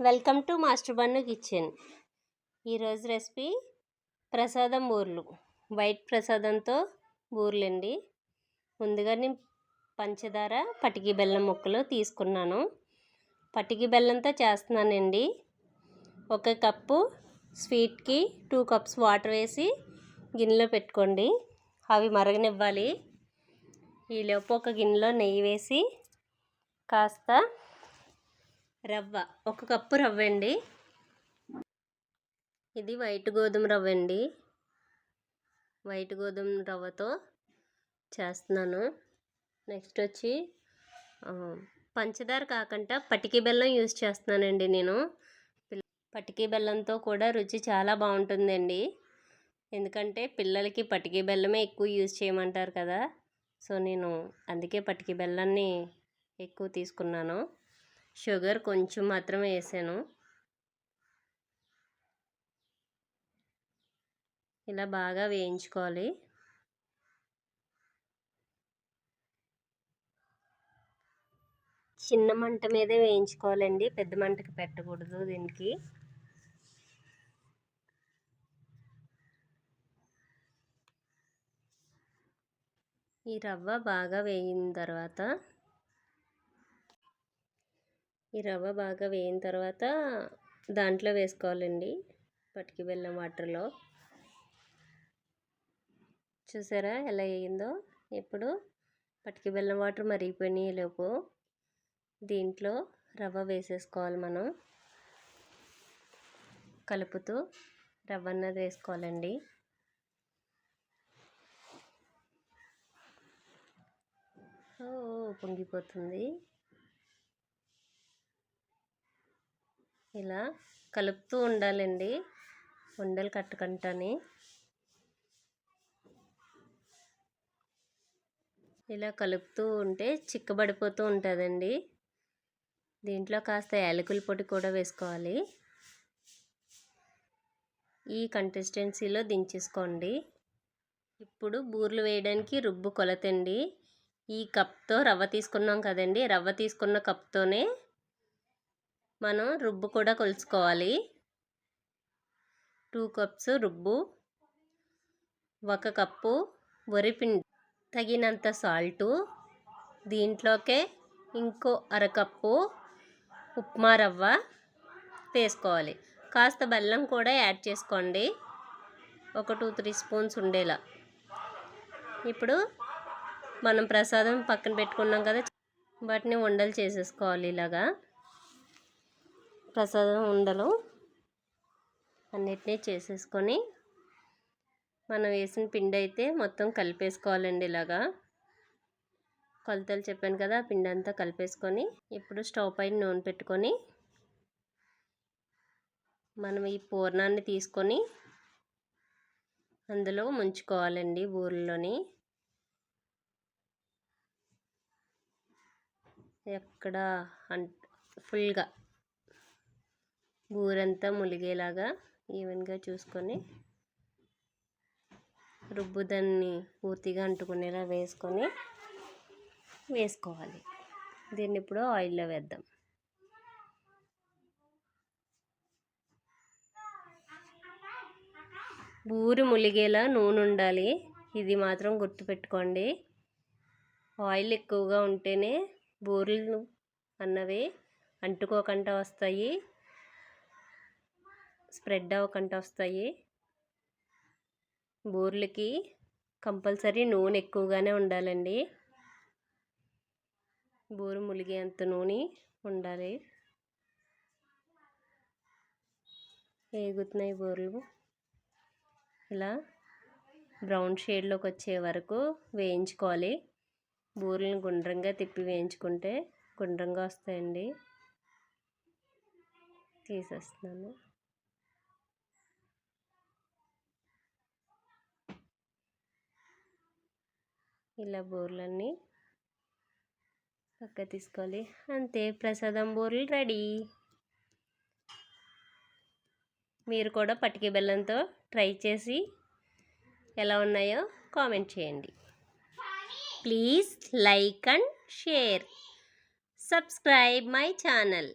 Welcome to master Bannu kitchen. ఈరోజు recipe ప్రసాదం బూర్లు. వైట్ ప్రసాదంతో బూర్లండి. ముందుగా నేను పంచదార పటికి బెల్లం ముక్కలు తీసుకున్నాను. పటికి బెల్లంతో చేస్తున్నానండి. ఒక కప్పు స్వీట్కి టూ కప్స్ వాటర్ వేసి గిన్నెలో పెట్టుకోండి. అవి మరగనివ్వాలి. ఈలోపు ఒక గిన్నెలో నెయ్యి వేసి కాస్త రవ్వ. ఒక కప్పు రవ్వ అండి. ఇది వైట్ గోధుమ రవ్వ అండి. వైట్ గోధుమ రవ్వతో చేస్తున్నాను. నెక్స్ట్ వచ్చి పంచదార కాకుండా పటికి బెల్లం యూజ్ చేస్తున్నానండి నేను. పటికీ బెల్లంతో కూడా రుచి చాలా బాగుంటుందండి. ఎందుకంటే పిల్లలకి పటికి బెల్లమే ఎక్కువ యూజ్ చేయమంటారు కదా. సో నేను అందుకే పటికి బెల్లాన్ని ఎక్కువ తీసుకున్నాను. షుగర్ కొంచెం మాత్రమే వేసాను. ఇలా బాగా వేయించుకోవాలి. చిన్న మంట మీదే వేయించుకోవాలండి. పెద్ద మంటకి పెట్టకూడదు దీనికి. ఈ రవ్వ బాగా వేయిన తర్వాత ఈ రవ్వ బాగా వేయిన తర్వాత దాంట్లో వేసుకోవాలండి. పటికి బెల్లం వాటర్లో. చూసారా ఎలా వేయిందో? ఇప్పుడు పటికి బెల్లం వాటర్ మరిగిపోయినాయి లోపు దీంట్లో రవ్వ వేసేసుకోవాలి మనం. కలుపుతూ రవ్వ అన్నది వేసుకోవాలండి. పొంగిపోతుంది. ఇలా కలుపుతూ ఉండాలండి. ఉండలు కట్టకంటని. ఇలా కలుపుతూ ఉంటే చిక్కబడిపోతూ ఉంటుందండి. దీంట్లో కాస్త యాలకుల పొడి కూడా వేసుకోవాలి. ఈ కంటెస్టెన్సీలో దించేసుకోండి. ఇప్పుడు బూర్లు వేయడానికి రుబ్బు కొలతండి. ఈ కప్తో రవ్వ తీసుకున్నాం కదండి రవ్వ తీసుకున్న కప్తోనే మనం రుబ్బు కూడా కొలుచుకోవాలి. టూ కప్స్ రుబ్బు ఒక కప్పు వరిపిండి తగినంత సాల్టు దీంట్లోకే ఇంకో అరకప్పు ఉప్మా రవ్వ వేసుకోవాలి. కాస్త బెల్లం కూడా యాడ్ చేసుకోండి. ఒక టూ త్రీ స్పూన్స్ ఉండేలా. ఇప్పుడు మనం ప్రసాదం పక్కన పెట్టుకున్నాం కదా వాటిని ఉండలు చేసేసుకోవాలి ఇలాగా. ప్రసాదం ఉండలు అన్నిటినీ చేసేసుకొని మనం వేసిన పిండి అయితే మొత్తం కలిపేసుకోవాలండి ఇలాగా. కొలతలు చెప్పాను కదా పిండి అంతా కలిపేసుకొని ఇప్పుడు స్టవ్ పైన నూనె పెట్టుకొని మనం ఈ పూర్ణాన్ని తీసుకొని అందులో ముంచుకోవాలండి ఊర్లోని ఎక్కడ అంట ఫుల్గా బూరంతా ములిగేలాగా ఈవెన్గా చూసుకొని రుబ్బు దాన్ని పూర్తిగా అంటుకునేలా వేసుకొని వేసుకోవాలి. దీన్ని ఇప్పుడు ఆయిల్లో వేద్దాం. బూరి ములిగేలా నూనె ఉండాలి. ఇది మాత్రం గుర్తుపెట్టుకోండి ఆయిల్ ఎక్కువగా ఉంటేనే బూరెలు అన్నవి అంటుకోకుండా వస్తాయి. స్ప్రెడ్ అవ్వకుండా వస్తాయి. బూర్లకి కంపల్సరీ నూనె ఎక్కువగానే ఉండాలండి. బూరు ములిగేంత నూనె ఉండాలి. వేగుతున్నాయి బూరెలు. ఇలా బ్రౌన్ షేడ్లోకి వచ్చే వరకు వేయించుకోవాలి. బూరెలను గుండ్రంగా తిప్పి వేయించుకుంటే గుండ్రంగా వస్తాయండి. తీసేస్తున్నాను. ఇలా బోర్లన్నీ పక్క తీసుకోవాలి. అంతే ప్రసాదం బూరెలు రెడీ. మీరు కూడా పటికి బెల్లంతో ట్రై చేసి ఎలా ఉన్నాయో కామెంట్ చేయండి. Please like and share. Subscribe my channel.